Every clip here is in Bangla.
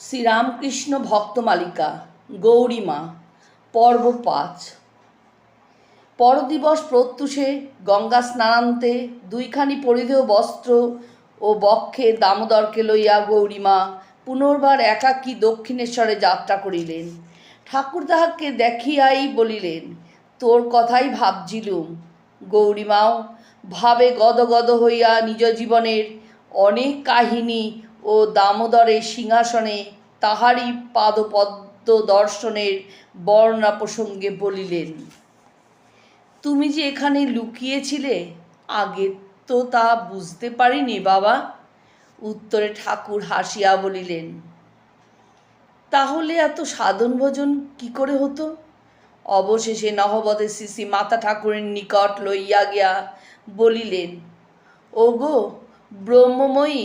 শ্রীরামকৃষ্ণ ভক্তমালিকা গৌরীমা পর্ব পাঁচ। পরদিবস প্রত্যুষে গঙ্গা স্নানান্তে দুইখানি পরিধেয় বস্ত্র ও বক্ষে দামোদরকে লইয়া গৌরীমা পুনর্বার একাকী দক্ষিণেশ্বরে যাত্রা করিলেন। ঠাকুর তাহাকে দেখিয়াই বলিলেন, তোর কথাই ভাবছিলুম। গৌরীমাও ভাবে গদগদ হইয়া নিজ জীবনের অনেক কাহিনী ও দামোদরের সিংহাসনে তাহারই পাদপদ্ম দর্শনের বর্ণা প্রসঙ্গে বলিলেন, তুমি যে এখানে লুকিয়েছিলে, আগে তো তা বুঝতে পারিনি বাবা। উত্তরে ঠাকুর হাসিয়া বলিলেন, তাহলে এত সাধন ভোজন কি করে হতো? অবশেষে নহবতে শ্রী মাতা ঠাকুরের নিকট লইয়া গিয়া বলিলেন, ওগো, ব্রহ্মময়ী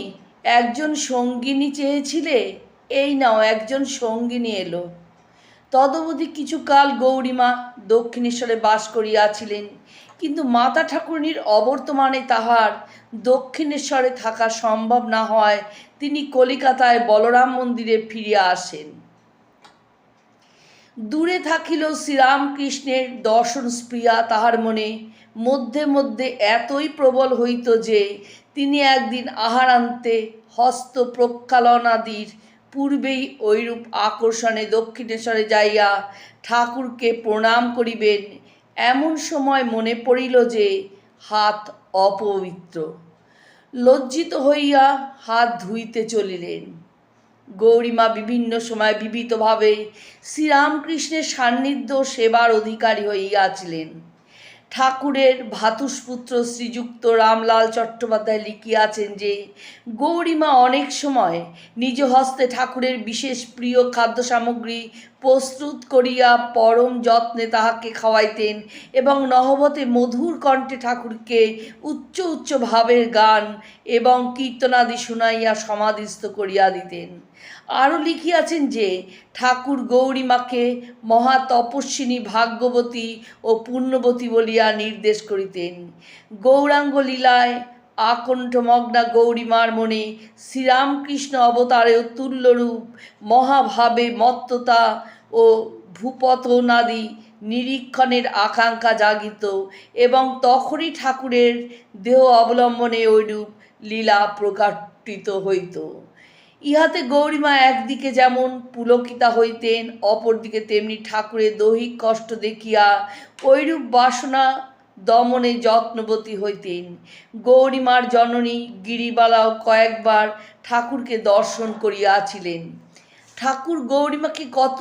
একজন সঙ্গিনী চেয়েছিলে? এই নাও, একজন সঙ্গিনী এলো। তদবধি কিছুকাল গৌরীমা দক্ষিণেশ্বরে বাস করিয়াছিলেন, কিন্তু মাতা ঠাকুরনীর অবর্তমানে তাহার দক্ষিণেশ্বরে থাকা সম্ভব না হয় তিনি কলিকাতায় বলরাম মন্দিরে ফিরিয়া আসেন। দূরে থাকিল শ্রীরামকৃষ্ণের দর্শন স্প্রিয়া তাহার মনে। মধ্যে মধ্যে এতই প্রবল হইত যে, তিনি একদিন আহারান্তে হস্ত প্রক্ষালনাদির পূর্বেই ঐরূপ আকর্ষণে দক্ষিণেশ্বরে যাইয়া ঠাকুরকে প্রণাম করিবেন। এমন সময় মনে পড়িল যে, হাত অপবিত্র। লজ্জিত হইয়া হাত ধুইতে চলিলেন। গৌরীমা বিভিন্ন সময় বিবিধভাবে শ্রীরামকৃষ্ণের সান্নিধ্য সেবার অধিকারী হইয়াছিলেন ঠাকুরের ভাতুষপুত্র শ্রীযুক্ত রামলাল চট্টোপাধ্যায় লিখিয়াছেন যে, গৌরীমা অনেক সময় নিজ হস্তে ঠাকুরের বিশেষ প্রিয় খাদ্য সামগ্রী প্রস্তুত করিয়া পরম যত্নে তাহাকে খাওয়াইতেন এবং নহবতে মধুর কণ্ঠে ঠাকুরকে উচ্চ উচ্চ ভাবের গান এবং কীর্তনাদি শুনাইয়া সমাধিস্থ করিয়া দিতেন। আরও লিখিয়াছেন যে, ঠাকুর গৌরীমাকে মহা তপস্বিনী ভাগ্যবতী ও পুণ্যবতী বলিয়া নির্দেশ করিতেন। গৌরাঙ্গ লীলায় আকণ্ঠমগ্না গৌরীমার মনে শ্রীরামকৃষ্ণ অবতারেও তুল্যরূপ মহাভাবে মত্ততা ও ভূপতনাদি নিরীক্ষণের আকাঙ্ক্ষা জাগিত এবং তখনই ঠাকুরের দেহ অবলম্বনে ঐরূপ লীলা প্রকাটিত হইত। ইহাতে গৌরীমা একদিকে যেমন পুলকিতা হইতেন, অপরদিকে তেমনি ঠাকুরের দৈহিক কষ্ট দেখিয়া ঐরূপ বাসনা দমনে যত্নবতী হইতেন গৌরীমার জননী গিরিবালাও কয়েকবার ঠাকুরকে দর্শন করিয়াছিলেন। ঠাকুর গৌরীমাকে কত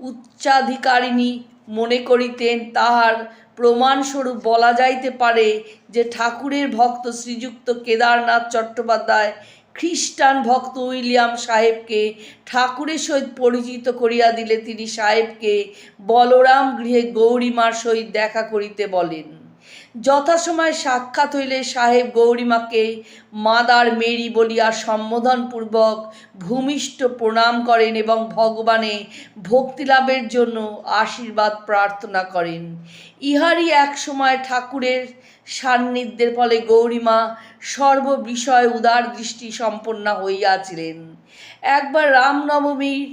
উচ্চাধিকারিণী মনে করিতেন, তাহার প্রমাণস্বরূপ বলা যাইতে পারে যে ঠাকুরের ভক্ত শ্রীযুক্ত কেদারনাথ চট্টোপাধ্যায়, খ্রিস্টান ভক্ত উইলিয়াম সাহেবকে ঠাকুরের সহিত পরিচিত করিয়া দিলে তিনি সাহেবকে বলরাম গৃহে গৌরীমার সহিত দেখা করিতে বলেন। যথাসময়ে সাক্ষাৎ হইলে সাহেব গৌরীমাকে, মাদার মেরি বলিয়া সম্বোধনপূর্বক ভূমিষ্ঠ প্রণাম করেন এবং ভগবানে ভক্তিলাভের জন্য আশীর্বাদ প্রার্থনা করেন। ইহারই এক সময় ঠাকুরের সান্নিধ্যের ফলে গৌরীমা সর্ববিষয় উদার দৃষ্টি সম্পন্না হইয়াছিলেন। একবার রামনবমীর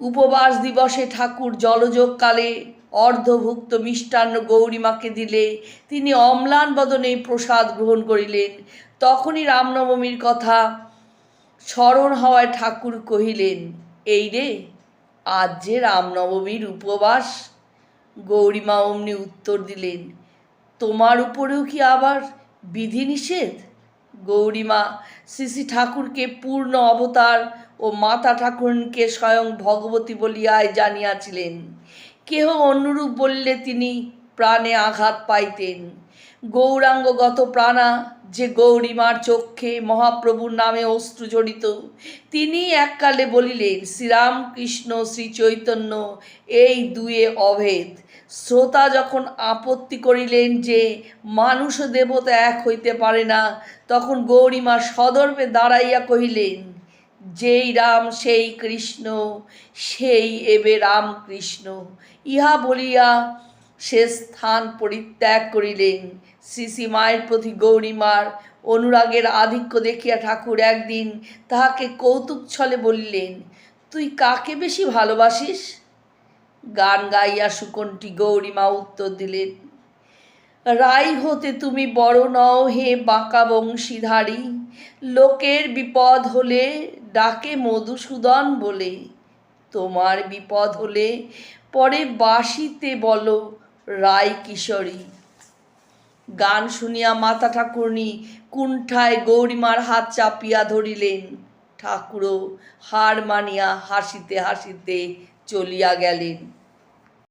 উপবাস দিবসে ঠাকুর জলযোগকালে অর্ধভুক্ত মিষ্টান্ন গৌরীমাকে দিলে। তিনি অম্লান বদনে প্রসাদ গ্রহণ করিলেন। তখনই রামনবমীর কথা স্মরণ হওয়ায় ঠাকুর কহিলেন, এই রে, আজ যে রামনবমীর উপবাস। গৌরীমা অমনি উত্তর দিলেন, তোমার উপরেও কি আবার বিধিনিষেধ গৌরীমা শ্রী ঠাকুরকে পূর্ণ অবতার ও মাতা ঠাকুরকে স্বয়ং ভগবতী বলিয়ায় জানিয়াছিলেন। কেহ অন্যরূপ বললে তিনি প্রাণে আঘাত পাইতেন। গৌরাঙ্গগত প্রাণা, যে গৌরীমার চক্ষে মহাপ্রভুর নামে অশ্রু জড়িত, তিনি এককালে বলিলেন, শ্রীরামকৃষ্ণ শ্রী চৈতন্য এই দুয়ে অভেদ। শ্রোতা যখন আপত্তি করিলেন যে মানুষ দেবতা এক হইতে পারে না, তখন গৌরীমা সদর্পে দাঁড়াইয়া কহিলেন যেই রাম, সেই কৃষ্ণ, সেই এবে রামকৃষ্ণ। ইহা বলিয়া সে স্থান পরিত্যাগ করিলেন। শ্রী মায়ের প্রতি গৌরীমার অনুরাগের আধিক্য দেখিয়া ঠাকুর একদিন তাহাকে কৌতুক ছলে বলিলেন, তুই কাকে বেশি ভালোবাসিস? গান গাইয়া সুকণ্ঠী গৌরীমা উত্তর দিলেন, রাই হতে তুমি বড় নও হে বাঁকা বংশীধারী। লোকের বিপদ হলে ডাকে মধুসূদন বলে, তোমার বিপদ হলে পরে বাসিতে বলো, রায় কিশোরী। গান শুনিয়া মাতা ঠাকুরনি কুণ্ঠায় গৌরীমার হাত চাপিয়া ধরিলেন। ঠাকুরও হার মানিয়া হাসিতে হাসিতে চলিয়া গেলেন।